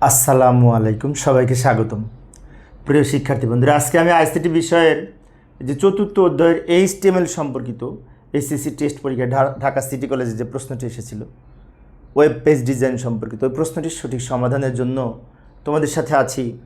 আসসালামু আলাইকুম, সবাইকে স্বাগতম। প্রিয় শিক্ষার্থী বন্ধুরা, আজকে আমি আইসিটি বিষয়ের যে চতুর্থ অধ্যায়ের এইচ এইচটিএমএল সম্পর্কিত এসএসসি টেস্ট পরীক্ষায় ঢা- ঢাকা সিটি কলেজে যে প্রশ্নটি এসেছিল, ওয়েব পেজ ডিজাইন সম্পর্কিত, ওই প্রশ্নটির সঠিক সমাধানের জন্য তোমাদের সাথে আছি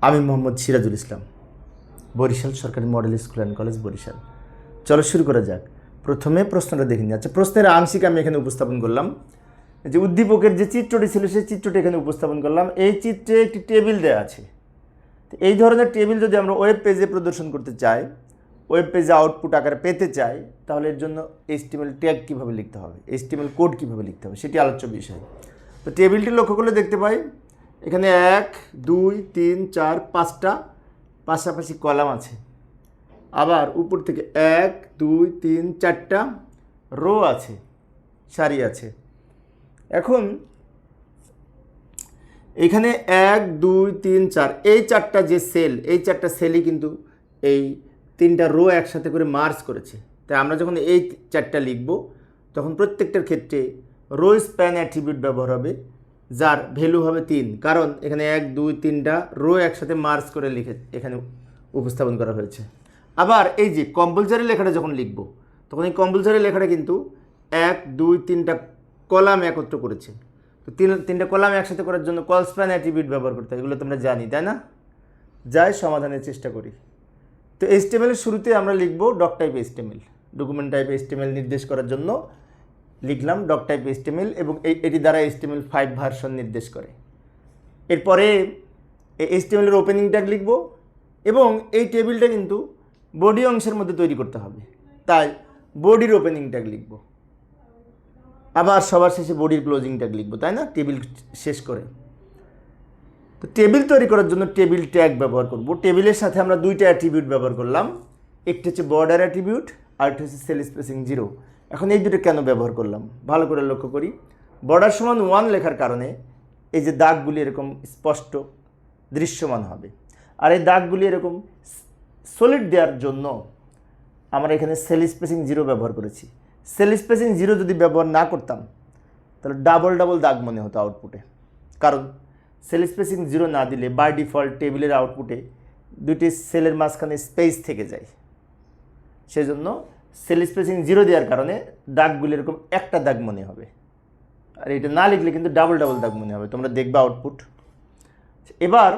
আমি মোহাম্মদ সিরাজুল ইসলাম, বরিশাল সরকারি model school and college Barisal. চলো শুরু করা যাক। প্রথমে প্রশ্নটা দেখে নিই। আচ্ছা প্রশ্নের আংশিক আমি এখানে উপস্থাপন করলাম। যে উদ্দীপকের যে চিত্রটি ছিল, সেই চিত্রটি এখানে উপস্থাপন করলাম। এই চিত্রে একটি টেবিল দেওয়া আছে। তো এই ধরনের টেবিল যদি আমরা ওয়েব পেজে প্রদর্শন করতে চাই ওয়েব পেজে আউটপুট আকারে পেতে চাই, তাহলে এর জন্য এইচটিএমএল ট্যাগ কীভাবে লিখতে হবে এইচটিএমএল কোড কীভাবে লিখতে হবে, সেটি আলোচ্য বিষয়। তো টেবিলটি লক্ষ্য করলে দেখতে পাই, এখানে এক, দুই, তিন, চার, পাঁচটা, পাশাপাশি কলাম আছে। আবার উপর থেকে এক, দুই, তিন, চারটা রো আছে, সারি আছে। এখন এখানে এক, দুই, তিন, চার, এই চারটা যে সেল এই চারটা সেলই কিন্তু এই তিনটা রো একসাথে করে মার্চ করেছে। তাই আমরা যখন এই চারটা লিখব, তখন প্রত্যেকটার ক্ষেত্রে রো স্প্যান অ্যাট্রিবিউট ব্যবহার হবে, যার ভ্যালু হবে তিন। কারণ এখানে এক, দুই, তিনটা রো একসাথে মার্চ করে লিখে এখানে উপস্থাপন করা হয়েছে। আবার এই যে কম্পালসারি লেখাটা যখন লিখব, তখন এই কম্পালসারি লেখাটা কিন্তু এক, দুই, তিনটা কলাম একত্র করেছে। তো তিন, তিনটা কলাম একসাথে করার জন্য কল স্প্যান অ্যাট্রিবিউট ব্যবহার করতে হয়, এগুলো তোমরা জানি, তাই না? যাই, সমাধানের চেষ্টা করি। তো এস্টেমেলের শুরুতে আমরা লিখব doctype HTML document type HTML নির্দেশ করার জন্য লিখলাম ডক টাইপ এস্টেমেল এবং এটি দ্বারা এস্টেমেল ফাইভ ভার্সন নির্দেশ করে। এরপরে এস্টেমেলের ওপেনিং ট্যাগ লিখব এবং এই টেবিলটা কিন্তু বডি অংশের মধ্যে তৈরি করতে হবে। তাই বডির ওপেনিং ট্যাগ লিখব। আবার সবার শেষে বডির ক্লোজিং ট্যাগ লিখব, তাই না? টেবিল শেষ করে। তো টেবিল তৈরি করার জন্য টেবিল ট্যাগ ব্যবহার করব। টেবিলের সাথে আমরা দুইটা অ্যাট্রিবিউট ব্যবহার করলাম। একটি হচ্ছে বর্ডার অ্যাট্রিবিউট আর একটা হচ্ছে সেল স্পেসিং জিরো এখন এই দুটো কেন ব্যবহার করলাম? ভালো করে লক্ষ্য করি। বর্ডার সমান ওয়ান লেখার কারণে এই যে দাগগুলি এরকম স্পষ্ট দৃশ্যমান হবে। আর এই দাগগুলি এরকম সলিড দেওয়ার জন্য আমরা এখানে সেল স্পেসিং জিরো ব্যবহার করেছি। সেল স্পেসিং জিরো যদি ব্যবহার না করতাম, তাহলে ডাবল ডাবল দাগ মনে হতো আউটপুটে কারণ সেল স্পেসিং জিরো না দিলে বাই ডিফল্ট টেবিলের আউটপুটে দুটি সেলের মাঝখানে স্পেস থেকে যায়। সেজন্য সেল স্পেসিং জিরো দেওয়ার কারণে দাগগুলি এরকম একটা দাগ মনে হবে। আর এটা না লিখলে কিন্তু ডাবল ডাবল দাগ মনে হবে। তোমরা দেখবে আউটপুট এবার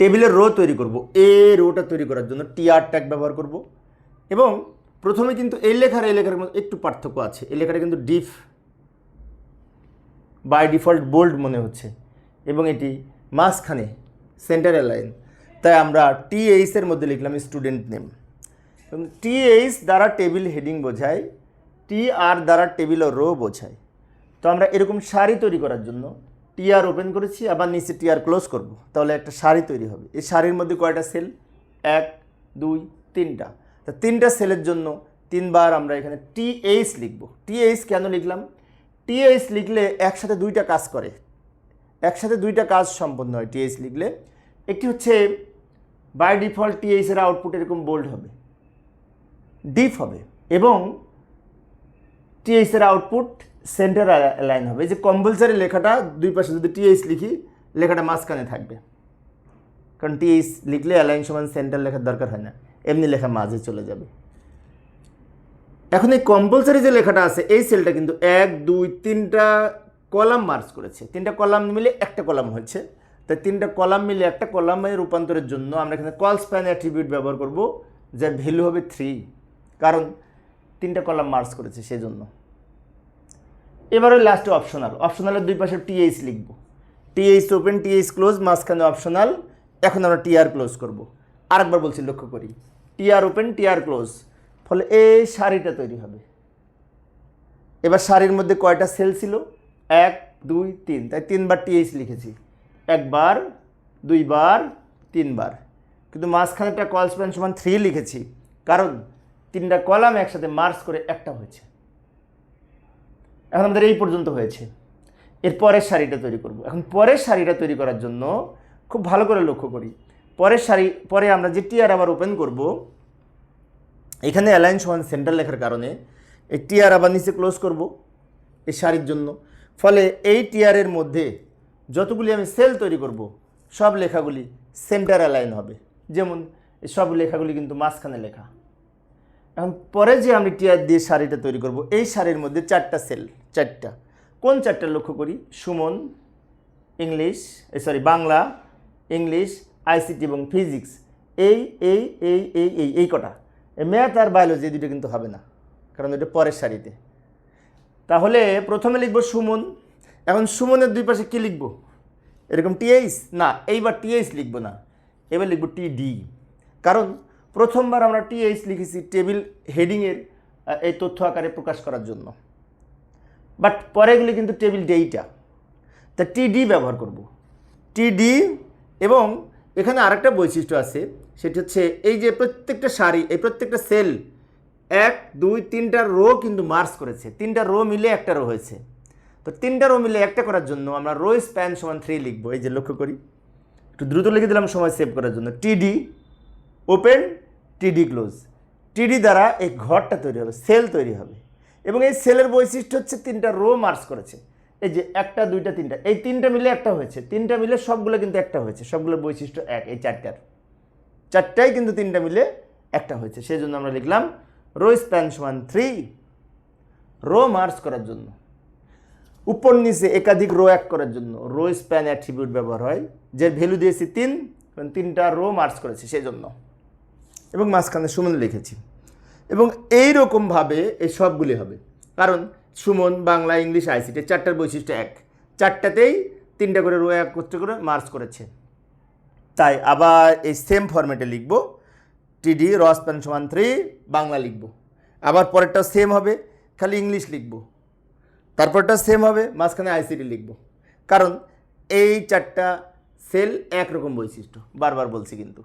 টেবিলের রো তৈরি করব। এ রোটা তৈরি করার জন্য টিআর ট্যাগ ব্যবহার করব এবং প্রথমে কিন্তু এই লেখার এই লেখার মধ্যে একটু পার্থক্য আছে। এই লেখাটা কিন্তু ডিফ বাই ডিফল্ট বোল্ড মনে হচ্ছে এবং এটি মাঝখানে সেন্টার লাইন। তাই আমরা টিএইচ এর মধ্যে লিখলাম স্টুডেন্ট নেম এবং টিএইচ দ্বারা টেবিল হেডিং বোঝায় টি আর দ্বারা টেবিল ও রো বোঝায়। তো আমরা এরকম সারি তৈরি করার জন্য টিআর ওপেন করেছি, আবার নিচে টিআর ক্লোজ করব। তাহলে একটা সারি তৈরি হবে। এই সারির মধ্যে কয়টা সেল এক, দুই, তিনটা। তা তিনটা সেলের জন্য তিনবার আমরা এখানে টিএইচ লিখব। টিএইচ কেন লিখলাম? টিএইচ লিখলে একসাথে দুইটা কাজ করে। একসাথে দুইটা কাজ সম্পন্ন হয় টিএইচ লিখলে। একটি হচ্ছে বাই ডিফল্ট টিএইচের আউটপুট এরকম বোল্ড হবে। ডিপ হবে। এবং টিএইচের আউটপুট সেন্টার লাইন হবে। এই যে কম্পালসারি লেখাটা, দুই পাশে যদি টিএইচ লিখি, লেখাটা মাঝখানে থাকবে। কারণ টিএইচ লিখলে অ্যালাইন সমান সেন্টার লেখার দরকার হয় না। এমনি লেখা মাঝে চলে যাবে। এখন এই কম্পালসারি যে লেখাটা আছে, এই সেলটা কিন্তু এক, দুই, তিনটা কলাম মার্চ করেছে। তিনটা কলাম মিলে একটা কলাম হয়েছে। তাই তিনটা কলাম মিলে একটা কলামে রূপান্তরের জন্য আমরা এখানে কল স্প্যান অ্যাট্রিবিউট ব্যবহার করব, যার ভ্যালু হবে থ্রি কারণ তিনটা কলাম মার্চ করেছে সেজন্য। এবারে লাস্টে অপশনাল অপশনালের দুই পাশে টিএইচ লিখব। টিএইচ ওপেন টিএইচ ক্লোজ মাঝখানে অপশনাল এখন আমরা টিআর ক্লোজ করব। আরেকবার বলছি লক্ষ্য করি। TR open TR close. ফলে এই শাড়িটা তৈরি হবে। এবার শাড়ির মধ্যে কয়টা সেল ছিল? এক, দুই, তিন। তাই তিনবার টিএইচ লিখেছি। একবার, দুইবার, তিনবার। কিন্তু মাঝখানেটা কল স্প্যান সমান থ্রি লিখেছি। কারণ তিনটা কলাম একসাথে মার্চ করে একটা হয়েছে। এখন আমাদের এই পর্যন্ত হয়েছে। এর পরের শাড়িটা তৈরি করব। এখন পরের শাড়িটা তৈরি করার জন্য খুব ভালো করে লক্ষ্য করি। পরের শাড়ি পরে আমরা যে টিআর আবার ওপেন করব, এখানে অ্যালাইন সমান সেন্টার লেখার কারণে এই টিআর আবার নিচে ক্লোজ করব এই শাড়ির জন্য। ফলে এই টিআরের মধ্যে যতগুলি আমি সেল তৈরি করব, সব লেখাগুলি সেন্টার অ্যালাইন হবে। যেমন সব লেখাগুলি কিন্তু মাঝখানে লেখা। এখন পরে যে আমি টিয়ার দিয়ে শাড়িটা তৈরি করব, এই শাড়ির মধ্যে চারটা সেল চারটা। কোন চারটা লক্ষ্য করি? Suman, English sorry Bangla, English ICT এবং ফিজিক্স, এই এই এই এই এই এই কটা। ম্যাথ আর বায়োলজি এই দুটো কিন্তু হবে না, কারণ এটা পরের সারিতে। তাহলে প্রথমে লিখব সুমন, এখন সুমনের দুই পাশে কী লিখব? এরকম টিএইচ? না, এইবার টিএইচ লিখব না, এবার লিখব টিডি। কারণ প্রথমবার আমরা টিএইচ লিখেছি টেবিল হেডিংয়ের এই তথ্য আকারে প্রকাশ করার জন্য। বাট পরেগুলি কিন্তু টেবিল ডেইটা। তা টিডি ব্যবহার করব। টিডি এবং এখানে আরেকটা বৈশিষ্ট্য আছে, সেটি হচ্ছে এই যে প্রত্যেকটা শাড়ি এই প্রত্যেকটা সেল এক, দুই, তিনটা রো কিন্তু মার্স করেছে। তিনটা রো মিলে একটা রো হয়েছে। তো তিনটা রো মিলে একটা করার জন্য আমরা রো স্প্যান সমান থ্রি লিখব। এই যে লক্ষ্য করি। একটু দ্রুত লিখে দিলাম, সময় সেভ করার জন্য। টিডি ওপেন টিডি ক্লোজ টিডি দ্বারা এই ঘরটা তৈরি হবে, সেল তৈরি হবে। এবং এই সেলের বৈশিষ্ট্য হচ্ছে তিনটা রো মার্স করেছে। এই যে একটা, দুইটা, তিনটা, এই তিনটা মিলে একটা হয়েছে। তিনটা মিলে সবগুলো কিন্তু একটা হয়েছে। সবগুলোর বৈশিষ্ট্য এক, এই চারটার। চারটাই কিন্তু তিনটা মিলে একটা হয়েছে। সেই জন্য আমরা লিখলাম, রো স্প্যান সমান থ্রি, রো মার্চ করার জন্য। উপর নিচে একাধিক রো এক করার জন্য। রো স্প্যান অ্যাট্রিবিউট ব্যবহার হয়। যে ভ্যালু দিয়েছি তিন তিনটা রো মার্চ করেছে সেই জন্য এবং মাঝখানে সুমন লিখেছি। এবং এই রকমভাবে এই সবগুলি হবে। কারণ সুমন, বাংলা, ইংলিশ, আইসিটি, চারটার বৈশিষ্ট্য এক। চারটাতেই তিনটা করে রো এক করতে করে মার্চ করেছে। তাই আবার এই সেম ফরম্যাটে লিখব টিডি রসপ্যান সমান থ্রি বাংলা লিখব। আবার পরেরটা সেম হবে, খালি ইংলিশ লিখব। তারপরটা সেম হবে, মাঝখানে আইসিটি লিখব। কারণ এই চারটা সেল একরকম বৈশিষ্ট্য, বারবার বলছি কিন্তু।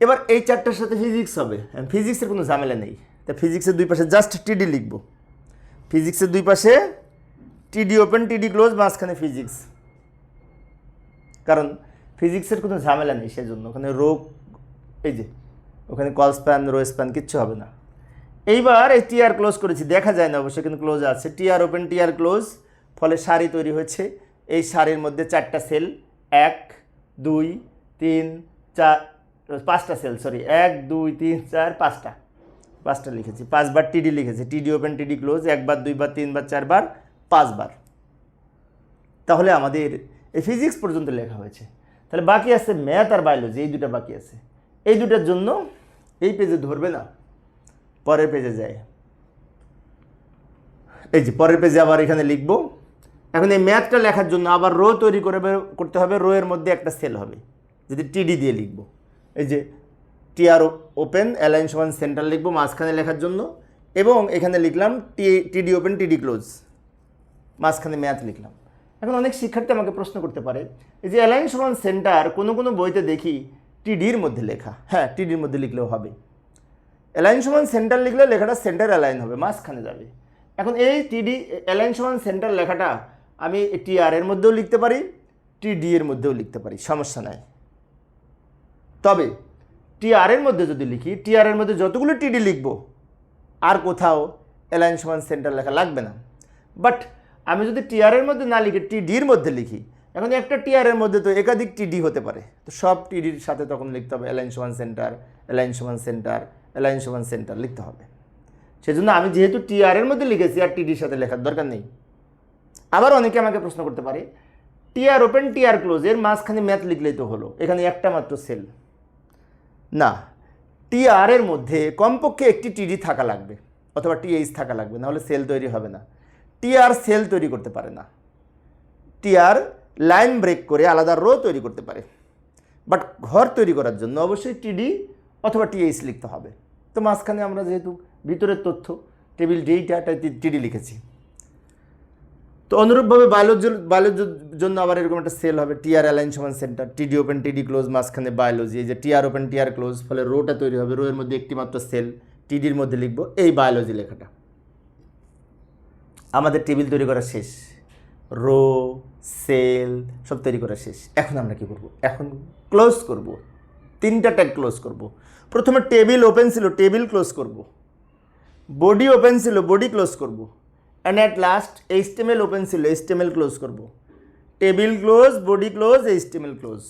এবার এই চারটার সাথে ফিজিক্স হবে। ফিজিক্সের কোনো ঝামেলা নেই। তা ফিজিক্সের দুই পাশে জাস্ট টিডি লিখব। ফিজিক্সের দুই পাশে টিডি ওপেন টিডি ক্লোজ মাঝখানে ফিজিক্স কারণ ফিজিক্সের কোনো ঝামেলা নেই সেজন্য। ওখানে রোগ এই যে, ওখানে কল স্প্যান রো স্প্যান কিচ্ছু হবে না। এইবার এই টিআর ক্লোজ করেছি, দেখা যায় না অবশ্যই কিন্তু ক্লোজ আছে। টিআর ওপেন টিআর ক্লোজ ফলে সারি তৈরি হয়েছে। এই সারির মধ্যে চারটা সেল এক, দুই, তিন, চার, পাঁচটা সেল সরি এক, দুই, তিন, চার, পাঁচটা। পাঁচটা লিখেছি, পাঁচবার টিডি লিখেছি টিডি ওপেন টিডি ক্লোজ একবার, দুইবার, তিনবার, চারবার, পাঁচবার। তাহলে আমাদের এই ফিজিক্স পর্যন্ত লেখা হয়েছে। তাহলে বাকি আছে ম্যাথ আর বায়োলজি এই দুটো বাকি আছে। এই দুটার জন্য এই পেজে ধরবে না, পরের পেজে যায়। এই যে পরের পেজে আবার এখানে লিখব। এখন এই ম্যাথটা লেখার জন্য আবার রো তৈরি করে করতে হবে রো এর মধ্যে একটা সেল হবে, যদি টিডি দিয়ে লিখব। এই যে টিআর ওপেন অ্যালাইন সমান সেন্টার লিখব মাঝখানে লেখার জন্য, এবং এখানে লিখলাম টি, টিডি ওপেন, টিডি ক্লোজ। মাঝখানে ম্যাথ লিখলাম। এখন অনেক শিক্ষার্থী আমাকে প্রশ্ন করতে পারে, এই যে অ্যালাইন সমান সেন্টার কোনো কোনো বইতে দেখি টিডির মধ্যে লেখা। হ্যাঁ টিডির মধ্যে লিখলেও হবে। অ্যালাইন সমান সেন্টার লিখলে লেখাটা সেন্টার অ্যালাইন হবে, মাঝখানে যাবে। এখন এই টিডি অ্যালাইন সমান সেন্টার লেখাটা আমি টিআর এর মধ্যেও লিখতে পারি, টিডি এর মধ্যেও লিখতে পারি, সমস্যা নাই। তবে টিআর এর মধ্যে যদি লিখি, টিআর এর মধ্যে যতগুলো টিডি লিখব, আর কোথাও অ্যালাইন সমান সেন্টার লেখা লাগবে না। বাট আমি যদি টিআর এর মধ্যে না লিখে টিডির মধ্যে লিখি, এখন একটা টিআর এর মধ্যে তো একাধিক টিডি হতে পারে। তো সব টিডির সাথে তখন লিখতে হবে অ্যালাইন সমান সেন্টার অ্যালাইন সমান সেন্টার অ্যালাইন সমান সেন্টার লিখতে হবে। সেজন্য আমি যেহেতু টিআর এর মধ্যে লিখেছি, আর টিডির সাথে লেখার দরকার নেই। আবার অনেকে আমাকে প্রশ্ন করতে পারে, টিআর ওপেন, টিআর ক্লোজ, এর মাঝখানে ম্যাথ লিখলেই তো হলো, এখানে একটা মাত্র সেল। না টিআর এর মধ্যে কমপক্ষে একটি টিডি থাকা লাগবে, অথবা টিএইচ থাকা লাগবে, নাহলে সেল তৈরি হবে না। টিআর সেল তৈরি করতে পারে না। টিআর লাইন ব্রেক করে আলাদা রো তৈরি করতে পারে। বাট ঘর তৈরি করার জন্য অবশ্যই টিডি অথবা টিএইচ লিখতে হবে। তো মাঝখানে আমরা যেহেতু ভিতরের তথ্য টেবিল ডেইটাটা টিডি লিখেছি। তো অনুরূপভাবে বায়োলজির বায়োলজির জন্য আবার এরকম একটা সেল হবে টিআর অ্যালাইন সমান center TD open TD close মাঝখানে বায়োলজি এই যে টিআর ওপেন টিআর ক্লোজ ফলে রোটা তৈরি হবে রো এর মধ্যে একটি মাত্র সেল টিডির মধ্যে লিখব এই বায়োলজি লেখাটা। আমাদের টেবিল তৈরি করা শেষ রো সেল সব তৈরি করা শেষ। এখন আমরা কি করব? এখন ক্লোজ করব, তিনটা ট্যাগ ক্লোজ করব। প্রথমে টেবিল ওপেন ছিল টেবিল ক্লোজ করব। বডি ওপেন ছিল বডি ক্লোজ করব। And at last HTML open ছিল এইচটিএমএল ক্লোজ করব table close body close HTML close